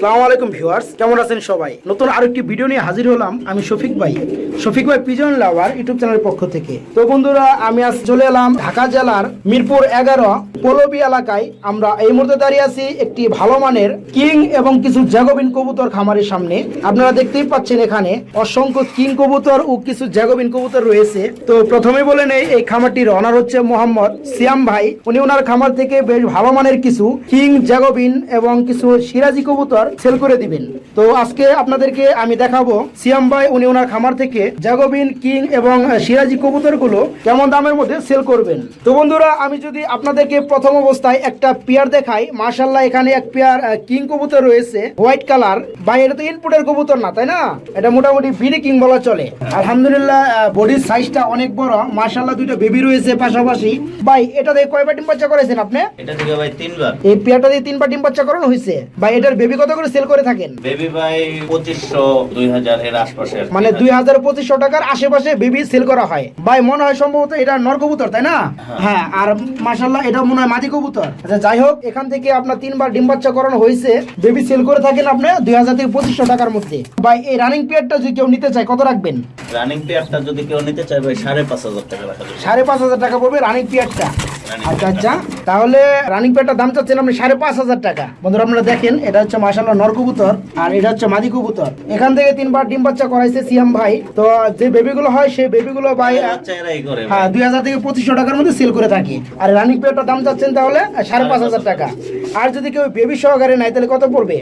আসসালামু আলাইকুম ভিউয়ার্স, কেমন আছেন সবাই? নতুন আরেকটি ভিডিও নিয়ে হাজির হলাম আমি শফিক ভাই। শফিক ভাই, পিজন লাভার ইউটিউব চ্যানেলের পক্ষ থেকে। তো বন্ধুরা, আমি আজ চলে এলাম ঢাকা জেলার মিরপুর এগারো পলবি এলাকায় আমরা এই মুহূর্তে দাঁড়িয়ে আছি একটি ভালো মানের কিং এবং কিছু জ্যাগোবিন কবুতর খামারের সামনে। আপনারা দেখতেই পাচ্ছেন এখানে অসংখ্য কিং কবুতর ও কিছু জ্যাগোবিন কবুতর রয়েছে। তো প্রথমে বলে নেই, এই খামারটির অনার হচ্ছে মোহাম্মদ সিয়াম ভাই। উনি ওনার খামার থেকে বেশ ভালো মানের কিছু কিং জ্যাগোবিন এবং কিছু সিরাজি কবুতর সেল করে দিবেন। তো আজকে আপনাদেরকে আমি দেখাবো সিয়াম ভাই, উনি ওনার খামার থেকে জ্যাগোবিন কিং এবং সিরাজি কবুতরগুলো কেমন দামের মধ্যে সেল করবেন। তো বন্ধুরা, আমি যদি আপনাদেরকে প্রথম অবস্থায় একটা পেয়ার দেখাই মার্শাল্লাহ এখানে এক পেয়ার কিং কবুতর রয়েছে হোয়াইট কালার। ভাই এটা তো ইনপুটের কবুতর না তাই না? এটা মোটামুটি বিডি কিং বলা চলে। আলহামদুলিল্লাহ বডির সাইজটা অনেক বড়। মার্শাল্লাহ দুইটা বেবি রয়েছে পাশাপাশি। ভাই এটা দিয়ে কয়বার ডিম বাচ্চা করেছেন আপনি? এটা থেকে ভাই তিনবার। এই পেয়ারটা দিয়ে তিনবার ডিম বাচ্চা করানো হয়েছে? ভাই এটার বেবি কত করে সেল করে থাকেন? বেবি ভাই পঁচিশশো দুই হাজার এর আশপাশে মানে দুই হাজার পঁচিশশো টাকার আশেপাশে বেবি সেল করা হয়। ভাই মনে হয় সম্ভবত এটা নর কবুতর তাই না? হ্যাঁ। আর মাসাল্লাহ এটা মনে হয় মাদি কবুতর। আচ্ছা যাই হোক এখান থেকে আপনার তিনবার ডিম বাচ্চা করানো হয়েছে। বেবি সেল করে থাকেন আপনি দুই হাজার থেকে পঁচিশশো টাকার মধ্যে। ভাই এই রানিং পিরিয়ডটা যদি কেউ নিতে চায় কত রাখবেন? রানিং পেয়ারটা যদি কেউ নিতে চায় ভাই সাড়ে পাঁচ হাজার টাকা রাখা সাড়ে পাঁচ হাজার টাকা পড়বে রানিং Running আচ্ছা আচ্ছা তাহলে রানিং দাম চাচ্ছেন আপনি সাড়ে পাঁচ হাজার টাকা। বন্ধুরা আপনারা দেখেন এটা হচ্ছে মাসাল্লাহ নর কবুতর আর এটা হচ্ছে মাদি কবুতর। এখান থেকে তিনবার ডিম বাচ্চা করাইছে সিয়াম ভাই। তো যে বেবিগুলো হয় সেই বেবিগুলো ভাই হ্যাঁ দুই হাজার থেকে পঁচিশশো টাকার মধ্যে সেল করে থাকি। আর রানিং পেয়ারটার দাম চাচ্ছেন তাহলে সাড়ে পাঁচ হাজার টাকা। আর যদি কেউ বেবি সহকারে নাই তাহলে কত পড়বে?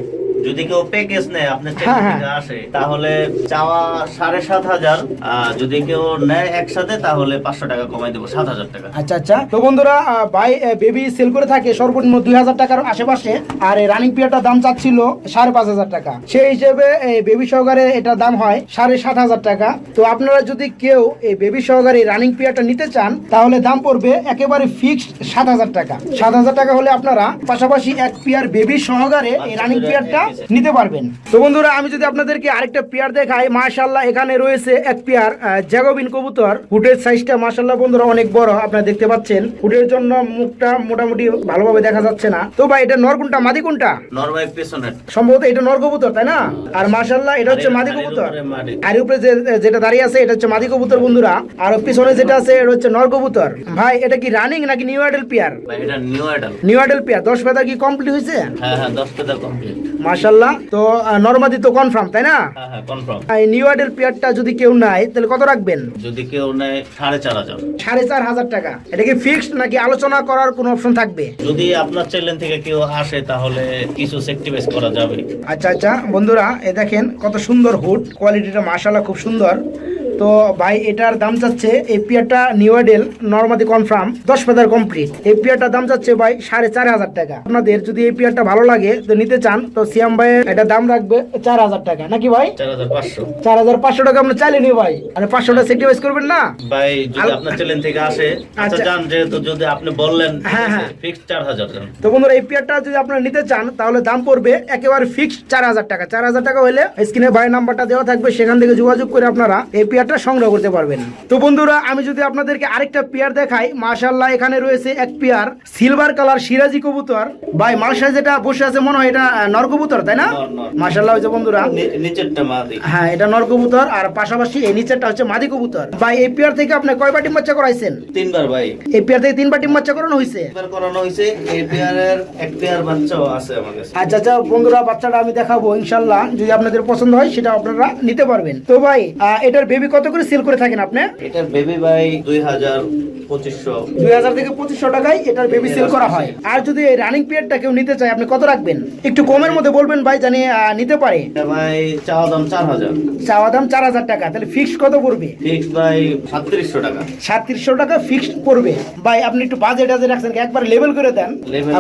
যদি কেউ প্যাকেজ নেয় আপনার হ্যাঁ, হ্যাঁ। থেকে আসে তাহলে চাওয়া সাড়ে সাত হাজার আর যদি কেউ নেয় একসাথে তাহলে পাঁচশো টাকা কমাই দেবো সাত হাজার টাকা। আচ্ছা আচ্ছা। তো বন্ধুরা আহ, ভাই বেবি সেল করে থাকে সর্বনিম্ন দুই হাজার টাকার আশেপাশে আর এই রানিং পিরিয়ডটার দাম চাচ্ছিল সাড়ে পাঁচ হাজার টাকা। সেই হিসেবে এই বেবি সহকারে এটার দাম হয় সাড়ে সাত হাজার টাকা। তো আপনারা যদি কেউ এই বেবি সহকারে রানিং পিরিয়ডটা নিতে চান তাহলে দাম পড়বে একেবারে ফিক্সড সাত হাজার টাকা। সাত হাজার টাকা হলে আপনারা পাশাপাশি এক পেয়ার বেবি সহকারে এই রানিং পিরিয়ডটা নিতে পারবেন। তো বন্ধুরা আমি যদি আপনাদেরকে আরেকটা পেয়ার দেখাই মাশাল্লাহ এখানে রয়েছে এক পেয়ার জ্যাগোবিন কবুতর। ফুটের সাইজটা মাশাল্লাহ বন্ধুরা অনেক বড় আপনারা দেখতে পাচ্ছেন। ফুটের জন্য মুখটা মোটামুটি ভালোভাবে দেখা যাচ্ছে না। তো ভাই এটা নর কোনটা মাদি কোনটা? পেছনের। সম্ভবত এটা নর কবুতর তাই না? আর মাশাল্লাহ এটা হচ্ছে মাদি কবুতর। আর উপরে যে- যেটা দাঁড়িয়ে আছে এটা হচ্ছে মাদি কবুতর বন্ধুরা। আর পিছনে যেটা আছে এটা হচ্ছে নর কবুতর। ভাই এটা কি রানিং নাকি নিউ আইডেল পেয়ার এটা new ideal new ideal pair দশ ফেদা কি কমপ্লিট হয়েছে? হ্যাঁ হ্যাঁ কমপ্লিট মাশাল্লাহ তো নর্মাদি তো কনফার্ম তাই না? হ্যাঁ হ্যাঁ এই নিউ আইডেল পেয়ারটা যদি কেউ নাই তাহলে কত রাখবেন? যদি কেউ নেয় সাড়ে চার হাজার। সাড়ে চার হাজার টাকা। এটা কি ফিক্সড নাকি আলোচনা করার কোনো অপশন থাকবে? যদি আপনার চ্যানেল থেকে কেউ আসে তাহলে কিছু সেক্টিভাইজ করা যাবে। আচ্ছা আচ্ছা বন্ধুরা এ দেখেন কত সুন্দর হুড। কোয়ালিটিটা মাশাল্লাহ খুব সুন্দর। তো ভাই এটার দাম চাচ্ছে এই পিয়ারটা নিউ আইডেল নর্মাদি কনফার্ম দশ ফেদার কমপ্লিট এই পিয়ারটার দাম চাচ্ছে ভাই সাড়ে চার হাজার টাকা। আপনাদের যদি এই পিয়ারটা ভালো লাগে তো নিতে চান তো সিয়াম ভাইয়ের এটা দাম রাখবে চার হাজার টাকা। নাকি ভাই? চার হাজার পাঁচশো। হাজার টাকা আমরা চাইলে নি ভাই। আর পাঁচশোটা সেক্টিভাইজ করবেন না? ভাই যদি আপনার চ্যানেল থেকে আসে আচ্ছা আচ্ছা। জান যেহেতু যদি আপনি বললেন হ্যাঁ, হ্যাঁ। ফিক্স চার হাজার তো বন্ধুরা এই পেয়ারটা যদি আপনারা নিতে চান তাহলে দাম পড়বে একেবারে ফিক্সড চার হাজার টাকা। চার হাজার টাকা হলে স্ক্রিনে ভাই নাম্বারটা দেওয়া থাকবে। সেখান থেকে যোগাযোগ করে আপনারা এই পেয়ারটা সংগ্রহ করতে পারবেন। তো বন্ধুরা আমি যদি আপনাদেরকে আরেকটা পেয়ার দেখাই মাশাল্লাহ এখানে রয়েছে এক পেয়ার সিলভার কালার সিরাজি কবুতর। ভাই মালসা যেটা বসে আছে মনে হয় এটা নর কবুতর তাই না। মাশাল্লাহ হয়েছে বন্ধুরা। নিচেরটা মাদি। হ্যাঁ এটা নর কবুতর আর পাশাপাশি এই নিচেরটা হচ্ছে মাদি কবুতর। ভাই এই পেয়ার থেকে আপনি কয় বাটি বাচ্চা করাইছেন? তিনবার ভাই। এই পেয়ার থেকে তিন বাটি বাচ্চা করানো হয়েছে করানো হয়েছে এই পেয়ারের এক পেয়ার বাচ্চাও আছে আমার কাছে। আচ্ছা আচ্ছা বন্ধুরা বাচ্চাটা আমি দেখাবো ইনশাল্লাহ যদি আপনাদের পছন্দ হয় সেটা আপনারা নিতে পারবেন। তো ভাই এটার বেবি কত করে সেল করে থাকেন আপনি? এটার বেবি ভাই দুই হাজার পঁচিশশো। দুই হাজার থেকে পঁচিশশো টাকায় এটার বেবি সেল করা হয়। আর যদি এই রানিং পিরিয়ডটা কেউ নিতে চায় আপনি কত রাখবেন? একটু কমের মধ্যে বলবেন ভাই জানি নিতে পারে। ভাই চাওয়া দাম চার হাজার। চাওয়া দাম চার হাজার টাকা। তাহলে ফিক্সড কত পড়বে? ফিক্স ভাই সাতত্রিশশো টাকা। সাতত্রিশশো টাকা ফিক্সড পড়বে। ভাই আপনি একটু বাজেট আজে রাখছেন একবার লেভেল করে দেন।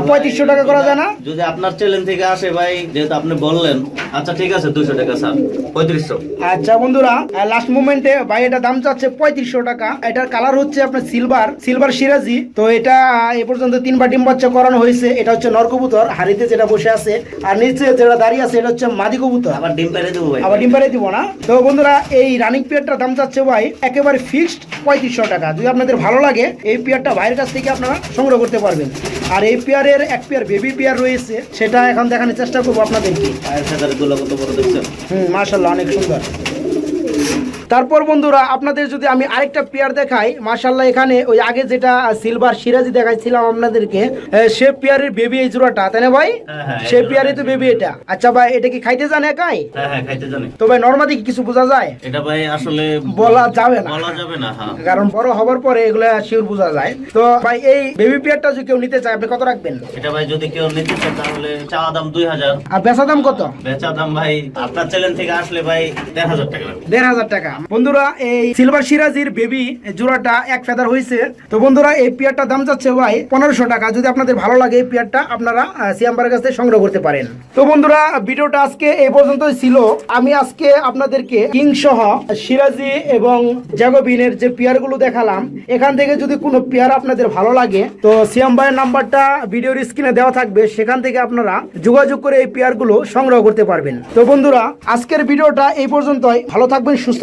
পঁয়ত্রিশশো টাকা করা যায় না? যদি আপনার চ্যানেল থেকে আসে ভাই যেহেতু আপনি বললেন আচ্ছা ঠিক আছে দুশো টাকা স্যার। পঁয়ত্রিশশো। আচ্ছা বন্ধুরা লাস্ট মুমেন্টে সেগমেন্টে ভাই এটা দাম চাচ্ছে পঁয়ত্রিশশো টাকা। এটার কালার হচ্ছে আপনার সিলভার সিলভার সিরাজি। তো এটা এ পর্যন্ত তিনবার ডিম বাচ্চা করানো হয়েছে। এটা হচ্ছে নরকবুতর হাড়িতে যেটা বসে আছে আর নিচে যেটা দাঁড়িয়ে আছে এটা হচ্ছে মাদি কবুতর। আবার ডিম পেরে দেবো ভাই। আবার ডিম পাড়ে দিব না। তো বন্ধুরা এই রানিং পিয়ারটার দাম চাচ্ছে ভাই একেবারে ফিক্সড পঁয়ত্রিশশো টাকা। যদি আপনাদের ভালো লাগে এই পিয়ারটা ভাইয়ের কাছ থেকে আপনারা সংগ্রহ করতে পারবেন। আর এই পেয়ারের এক পেয়ার বেবি পেয়ার রয়েছে সেটা এখন দেখানোর চেষ্টা করব আপনাদেরকে। হুম মার্শাল্লাহ অনেক সুন্দর। তারপর বন্ধুরা আপনাদের যদি আমি আরেকটা পেয়ার দেখাই মার্শাল্লাহ এখানে ওই আগে যেটা সিলভার সিরাজি দেখাইছিলাম আপনাদেরকে সে পেয়ারের বেবি এই জোড়াটা তাই না ভাই? হ্যাঁ, হ্যাঁ, সে পেয়ারে তো বেবি এটা। আচ্ছা ভাই এটা কি খাইতে জানে একাই? হ্যাঁ তো ভাই কিছু বোঝা যায়? এটা ভাই আসলে বলা যাবে না। বলা যাবে না কারণ বড় হবার পরে এগুলো শিওর বোঝা যায়। তো ভাই এই বেবি পেয়ারটা যদি কেউ নিতে চায় আপনি কত রাখবেন? এটা ভাই যদি কেউ নিতে চায় তাহলে চাওয়া দাম দুই হাজার। আর বেচা দাম কত? বেচা দাম ভাই আপনার চ্যানেল থেকে আসলে ভাই দেড় হাজার টাকা লাগবে। দেড় হাজার টাকা। বন্ধুরা, এই সিলভার সিরাজির বেবি জোড়াটা এক ফেদার হয়েছে। তো বন্ধুরা, এই পেয়ারটা দাম যাচ্ছে ভাই পনেরোশো টাকা। যদি আপনাদের ভালো লাগে এই পেয়ারটা, আপনারা সিয়াম্বার সংগ্রহ করতে পারেন। তো বন্ধুরা, ভিডিওটা আজকে পর্যন্তই ছিল। আমি আজকে আপনাদেরকে কিং সহ সিরাজি এবং জ্যাগোবিনের যে দেখালাম, এখান থেকে যদি কোনো পেয়ার আপনাদের ভালো লাগে, তো সিয়াম নাম্বারটা ভিডিওর স্ক্রিনে দেওয়া থাকবে। সেখান থেকে আপনারা যোগাযোগ করে এই পেয়ারগুলো সংগ্রহ করতে পারবেন। তো বন্ধুরা, আজকের ভিডিওটা এই পর্যন্তই। ভালো থাকবেন, সুস্থ